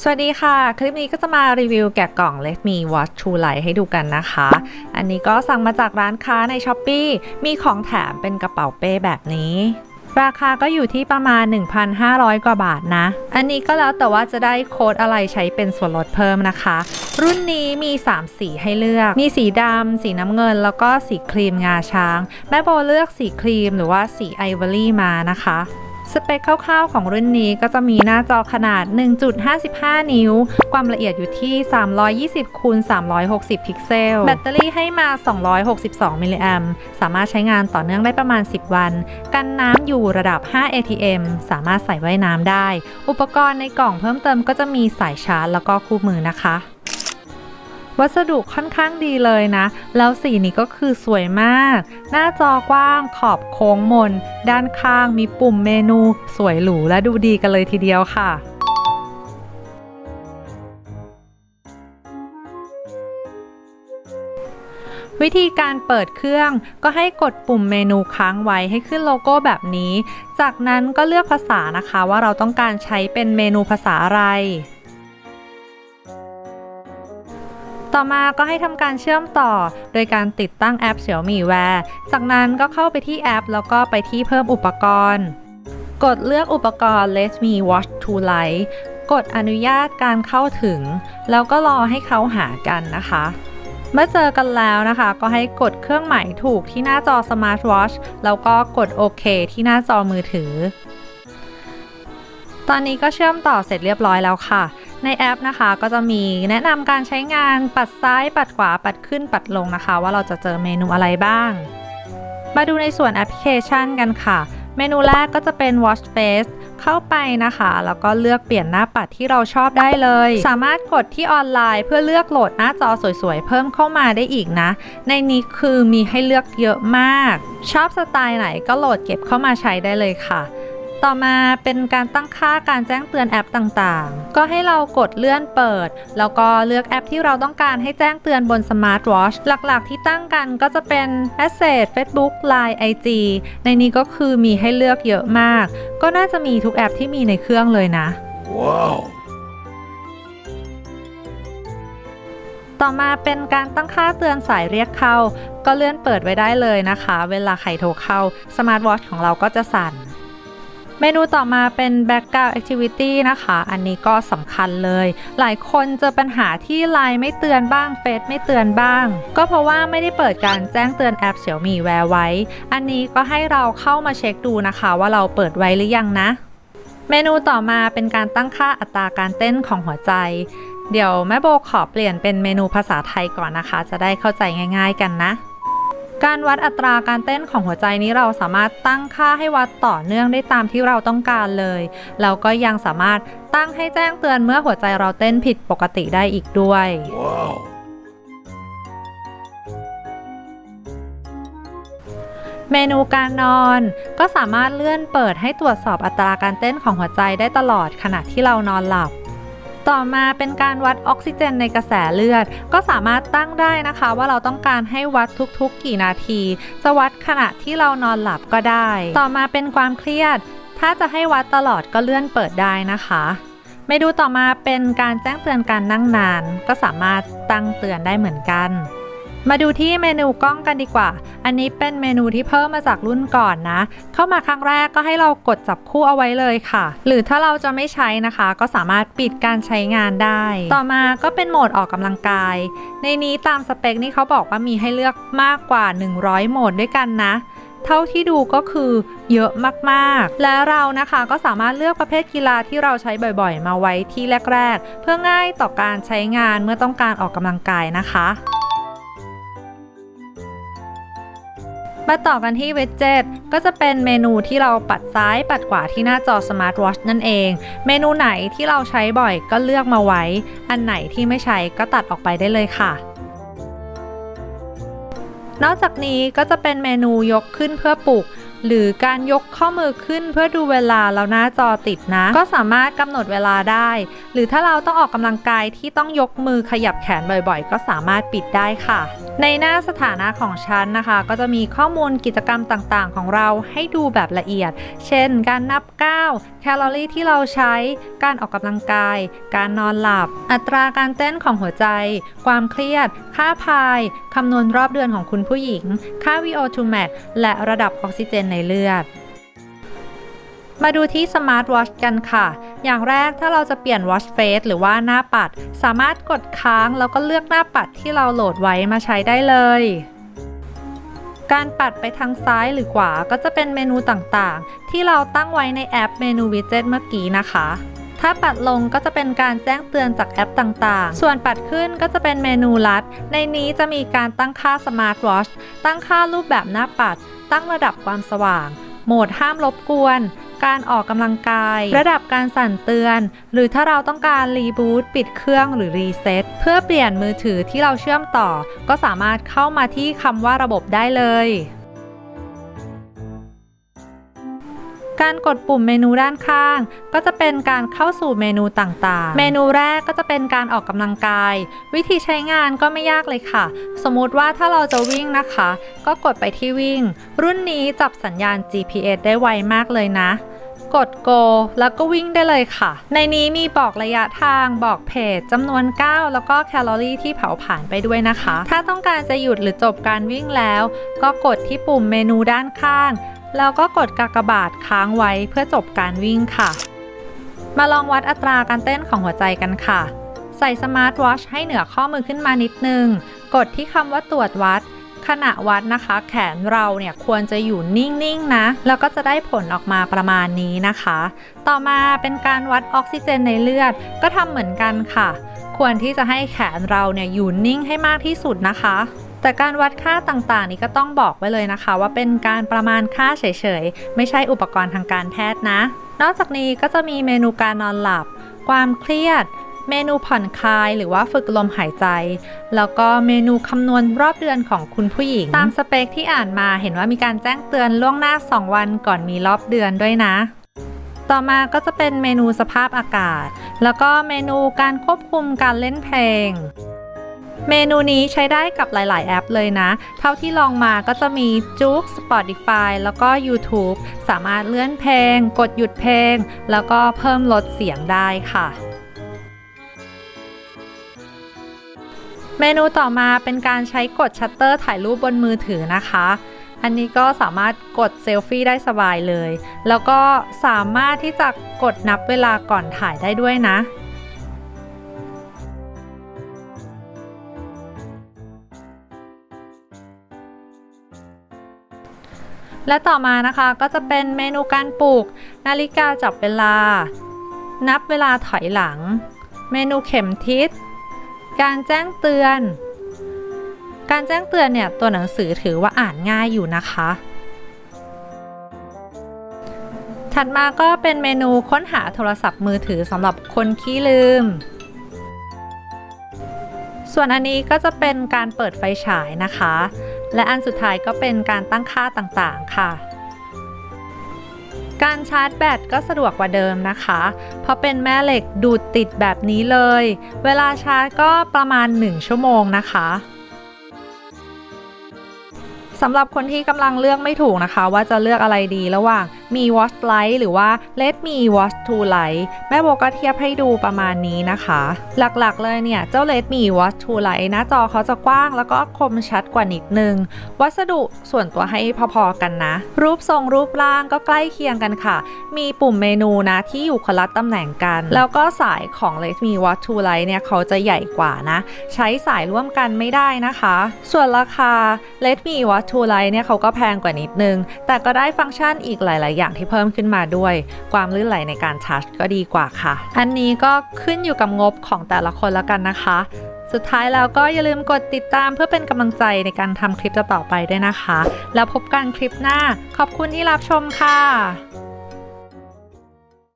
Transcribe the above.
สวัสดีค่ะ คลิปนี้ก็จะมารีวิวแกะกล่อง Let Me Watch True Light ให้ดูกันนะคะ อันนี้ก็สั่งมาจากร้านค้าใน s h อ p e e มีของแถมเป็นกระเป๋าเป้แบบนี้ ราคาก็อยู่ที่ประมาณ 1,500 กว่าบาทนะ อันนี้ก็แล้วแต่ว่าจะได้โค้ดอะไรใช้เป็นส่วนลดเพิ่มนะคะ รุ่นนี้มี 3 สีให้เลือก มีสีดำสีน้ำเงิน แล้วก็สีครีมงาช้าง แม่โบเลือกสีครีมหรือว่าสีไอวอรี่มานะคะ สเปคคร่าวๆของรุ่นนี้ก็จะมีหน้าจอขนาด 1.55 นิ้ว ความละเอียดอยู่ที่ 320คูณ360 พิกเซล แบตเตอรี่ให้มา 262 มิลลิแอมสามารถใช้งานต่อเนื่องได้ประมาณ 10 วัน กันน้ำอยู่ระดับ 5 ATM สามารถใส่ไว้น้ำได้ อุปกรณ์ในกล่องเพิ่มเติมก็จะมีสายชาร์จแล้วก็คู่มือนะคะ วัสดุค่อนข้างดีเลยนะ แล้วสีนี้ก็คือสวยมาก หน้าจอกว้างขอบโค้งมน ด้านข้างมีปุ่มเมนู สวยหรูและดูดีกันเลยทีเดียวค่ะวิธีการเปิดเครื่องก็ให้กดปุ่มเมนูค้างไว้ให้ขึ้นโลโก้แบบนี้ จากนั้นก็เลือกภาษานะคะว่าเราต้องการใช้เป็นเมนูภาษาอะไร ต่อมาก็ให้ทำการเชื่อมต่อ โดยการติดตั้งแอป Xiaomi Wear จากนั้นก็เข้าไปที่แอป แล้วก็ไปที่เพิ่มอุปกรณ์ กดเลือกอุปกรณ์ Let Me Watch to Light กดอนุญาตการเข้าถึง แล้วก็รอให้เขาหากันนะคะเมื่อเจอกันแล้วนะคะ ก็ให้กดเครื่องหมายถูกที่หน้าจอ Smart Watch แล้วก็กดโอเคที่หน้าจอมือถือ ตอนนี้ก็เชื่อมต่อเสร็จเรียบร้อยแล้วค่ะ ในแอปนะคะก็จะมีแนะนำการใช้งานปัดซ้ายปัดขวาปัดขึ้นปัดลงนะคะ ว่าเราจะเจอเมนูอะไรบ้าง มาดูในส่วนแอปพลิเคชันกันค่ะ เมนูแรกก็จะเป็น Watch Face เข้าไปนะคะ แล้วก็เลือกเปลี่ยนหน้าปัดที่เราชอบได้เลย สามารถกดที่ออนไลน์เพื่อเลือกโหลดหน้าจอสวยๆ เพิ่มเข้ามาได้อีกนะ ในนี้คือมีให้เลือกเยอะมาก ชอบสไตล์ไหนก็โหลดเก็บเข้ามาใช้ได้เลยค่ะ ต่อมาเป็นการตั้งค่าการแจ้งเตือนแอปต่างๆ ก็ให้เรากดเลื่อนเปิด แล้วก็เลือกแอปที่เราต้องการให้แจ้งเตือนบน Smart Watch หลักๆ ที่ตั้งกันก็จะเป็น Message Facebook Line IG ในนี้ก็คือมีให้เลือกเยอะมาก ก็น่าจะมีทุกแอปที่มีในเครื่องเลยนะ Wow. ต่อมาเป็นการตั้งค่าเตือนสายเรียกเข้า ก็เลื่อนเปิดไว้ได้เลยนะคะ เวลาใครโทรเข้า Smart Watch ของเราก็จะสั่น เมนูต่อมาเป็น Background Activity นะคะ อันนี้ก็สำคัญเลย หลายคนเจอปัญหาที่ไลน์ไม่เตือนบ้างเฟซไม่เตือนบ้าง ก็เพราะว่าไม่ได้เปิดการแจ้งเตือนแอป Xiaomi Wear ไว้ อันนี้ก็ให้เราเข้ามาเช็คดูนะคะ ว่าเราเปิดไว้หรือยังนะ เมนูต่อมาเป็นการตั้งค่าอัตราการเต้นของหัวใจเดี๋ยวแม่โบขอเปลี่ยนเป็นเมนูภาษาไทยก่อนนะคะ จะได้เข้าใจง่าย ๆ กันนะ การวัดอัตราการเต้นของหัวใจนี้เราสามารถตั้งค่าให้วัดต่อเนื่องได้ตามที่เราต้องการเลยแล้วก็ยังสามารถตั้งให้แจ้งเตือนเมื่อหัวใจเราเต้นผิดปกติได้อีกด้วย Wow. เมนูการนอนก็สามารถเลื่อนเปิดให้ตรวจสอบอัตราการเต้นของหัวใจได้ตลอดขณะที่เรานอนหลับ ต่อมาเป็นการวัดออกซิเจนในกระแสเลือด ก็สามารถตั้งได้นะคะ ว่าเราต้องการให้วัดทุกๆ กี่นาที จะวัดขณะที่เรานอนหลับก็ได้ ต่อมาเป็นความเครียด ถ้าจะให้วัดตลอดก็เลื่อนเปิดได้นะคะเมนูต่อมาเป็นการแจ้งเตือนการนั่งนาน ก็สามารถตั้งเตือนได้เหมือนกัน มาดูที่เมนูกล้องกันดีกว่า อันนี้เป็นเมนูที่เพิ่มมาจากรุ่นก่อนนะ เข้ามาครั้งแรกก็ให้เรากดจับคู่เอาไว้เลยค่ะ หรือถ้าเราจะไม่ใช้นะคะ ก็สามารถปิดการใช้งานได้ ต่อมาก็เป็นโหมดออกกำลังกาย ในนี้ตามสเปคนี่เขาบอกว่ามีให้เลือกมากกว่า 100 โหมดด้วยกันนะเท่าที่ดูก็คือเยอะมากๆ และเรานะคะก็สามารถเลือกประเภทกีฬาที่เราใช้บ่อยๆ มาไว้ที่แรก ๆ เพื่อง่ายต่อการใช้งานเมื่อต้องการออกกำลังกายนะคะ มาต่อกันที่เวจเจ็ตก็จะเป็นเมนูที่เราปัดซ้ายปัดขวาที่หน้าจอสมาร์ทวอชนั่นเอง เมนูไหนที่เราใช้บ่อยก็เลือกมาไว้ อันไหนที่ไม่ใช้ก็ตัดออกไปได้เลยค่ะนอกจากนี้ก็จะเป็นเมนูยกขึ้นเพื่อปลุก หรือการยกข้อมือขึ้นเพื่อดูเวลาแล้วหน้าจอติดนะ ก็สามารถกำหนดเวลาได้ หรือถ้าเราต้องออกกำลังกายที่ต้องยกมือขยับแขนบ่อยๆ ก็สามารถปิดได้ค่ะ ในหน้าสถานะของฉันนะคะ ก็จะมีข้อมูลกิจกรรมต่างๆ ของเราให้ดูแบบละเอียด เช่น การนับก้าว แคลอรี่ที่เราใช้ การออกกำลังกาย การนอนหลับ อัตราการเต้นของหัวใจ ความเครียด ค่าพาย คำนวณรอบเดือนของคุณผู้หญิง ค่า VO2 max และระดับออกซิเจนในเลือดมาดูที่สมาร์ทวอชกันค่ะ อย่างแรกถ้าเราจะเปลี่ยน Watch Face หรือว่าหน้าปัด สามารถกดค้างแล้วก็เลือกหน้าปัดที่เราโหลดไว้มาใช้ได้เลย การปัดไปทางซ้ายหรือขวาก็จะเป็นเมนูต่างๆ ที่เราตั้งไว้ในแอปเมนูวิดเจ็ตเมื่อกี้นะคะ ถ้าปัดลงก็จะเป็นการแจ้งเตือนจากแอปต่างๆ ส่วนปัดขึ้นก็จะเป็นเมนูลัด ในนี้จะมีการตั้งค่า Smart Watch ตั้งค่ารูปแบบหน้าปัด ตั้งระดับความสว่าง โหมดห้ามรบกวน การออกกำลังกาย ระดับการสั่นเตือน หรือถ้าเราต้องการรีบูตปิดเครื่องหรือรีเซ็ตเพื่อเปลี่ยนมือถือที่เราเชื่อมต่อ ก็สามารถเข้ามาที่คำว่าระบบได้เลย การกดปุ่มเมนูด้านข้าง ก็จะเป็นการเข้าสู่เมนูต่างๆ เมนูแรกก็จะเป็นการออกกำลังกาย วิธีใช้งานก็ไม่ยากเลยค่ะ สมมติว่าถ้าเราจะวิ่งนะคะ ก็กดไปที่วิ่ง รุ่นนี้จับสัญญาณ GPS ได้ไวมากเลยนะกด go แล้วก็วิ่งได้เลยค่ะ ในนี้มีบอกระยะทางบอกเพจจำนวนก้าวแล้วก็แคลอรี่ที่เผาผ่านไปด้วยนะคะ ถ้าต้องการจะหยุดหรือจบการวิ่งแล้ว ก็กดที่ปุ่มเมนูด้านข้าง แล้วก็กดกากบาทค้างไว้เพื่อจบการวิ่งค่ะ มาลองวัดอัตราการเต้นของหัวใจกันค่ะ ใส่สมาร์ทวอชให้เหนือข้อมือขึ้นมานิดนึง กดที่คำว่าตรวจวัด ขณะวัดนะคะ แขนเราเนี่ยควรจะอยู่นิ่งๆนะแล้วก็จะได้ผลออกมาประมาณนี้นะคะ ต่อมาเป็นการวัดออกซิเจนในเลือด ก็ทำเหมือนกันค่ะ ควรที่จะให้แขนเราเนี่ยอยู่นิ่งให้มากที่สุดนะคะ แต่การวัดค่าต่างๆ นี้ก็ต้องบอกไว้เลยนะคะ ว่าเป็นการประมาณค่าเฉยๆ ไม่ใช่อุปกรณ์ทางการแพทย์นะ นอกจากนี้ก็จะมีเมนูการนอนหลับ ความเครียด เมนูผ่อนคลายหรือว่าฝึกลมหายใจ แล้วก็เมนูคำนวณรอบเดือนของคุณผู้หญิง ตามสเปคที่อ่านมาเห็นว่ามีการแจ้งเตือนล่วงหน้า 2 วันก่อนมีรอบเดือนด้วยนะต่อมาก็จะเป็นเมนูสภาพอากาศ แล้วก็เมนูการควบคุมการเล่นเพลง เมนูนี้ใช้ได้กับหลาย ๆ แอปเลยนะ เท่าที่ลองมาก็จะมีจุก Spotify แล้วก็ YouTube สามารถเลื่อนเพลง กดหยุดเพลง แล้วก็เพิ่มลดเสียงได้ค่ะเมนูต่อมาเป็นการใช้กดชัตเตอร์ถ่ายรูปบนมือถือนะคะ อันนี้ก็สามารถกดเซลฟี่ได้สบายเลย แล้วก็สามารถที่จะกดนับเวลาก่อนถ่ายได้ด้วยนะ และต่อมานะคะก็จะเป็นเมนูการปลูก นาฬิกาจับเวลา นับเวลาถอยหลัง เมนูเข็มทิศ การแจ้งเตือน การแจ้งเตือนเนี่ยตัวหนังสือถือว่าอ่านง่ายอยู่นะคะ ถัดมาก็เป็นเมนูค้นหาโทรศัพท์มือถือสำหรับคนขี้ลืม ส่วนอันนี้ก็จะเป็นการเปิดไฟฉายนะคะ และอันสุดท้ายก็เป็นการตั้งค่าต่างๆค่ะ การชาร์จแบตก็สะดวกกว่าเดิมนะคะ เพราะเป็นแม่เหล็กดูดติดแบบนี้เลย เวลาชาร์จก็ประมาณ 1 ชั่วโมงนะคะสำหรับคนที่กำลังเลือกไม่ถูกนะคะ ว่าจะเลือกอะไรดีระหว่าง มี Watch Lite หรือว่า Let Me Watch 2 Lite แม่โบก็เทียบให้ดูประมาณนี้นะคะ หลักๆเลยเนี่ย เจ้า Let Me Watch 2 Lite หน้าจอเขาจะกว้างแล้วก็คมชัดกว่านิดนึง วัสดุส่วนตัวให้พอๆกันนะ รูปทรงรูปร่างก็ใกล้เคียงกันค่ะ มีปุ่มเมนูนะที่อยู่คนละตำแหน่งกัน แล้วก็สายของ Let Me Watch 2 Lite เนี่ยเขาจะใหญ่กว่านะ ใช้สายร่วมกันไม่ได้นะคะ ส่วนราคา Let Me Watch 2 Lite เนี่ยเขาก็แพงกว่านิดนึง แต่ก็ได้ฟังก์ชันอีกหลายๆอย่างที่เพิ่มขึ้นมาด้วย ความลื่นไหลในการชาร์จก็ดีกว่าค่ะ อันนี้ก็ขึ้นอยู่กับงบของแต่ละคนแล้วกันนะคะ สุดท้ายแล้วก็อย่าลืมกดติดตามเพื่อเป็นกำลังใจในการทำคลิปต่อไปด้วยนะคะ แล้วพบกันคลิปหน้า ขอบคุณที่รับชมค่ะ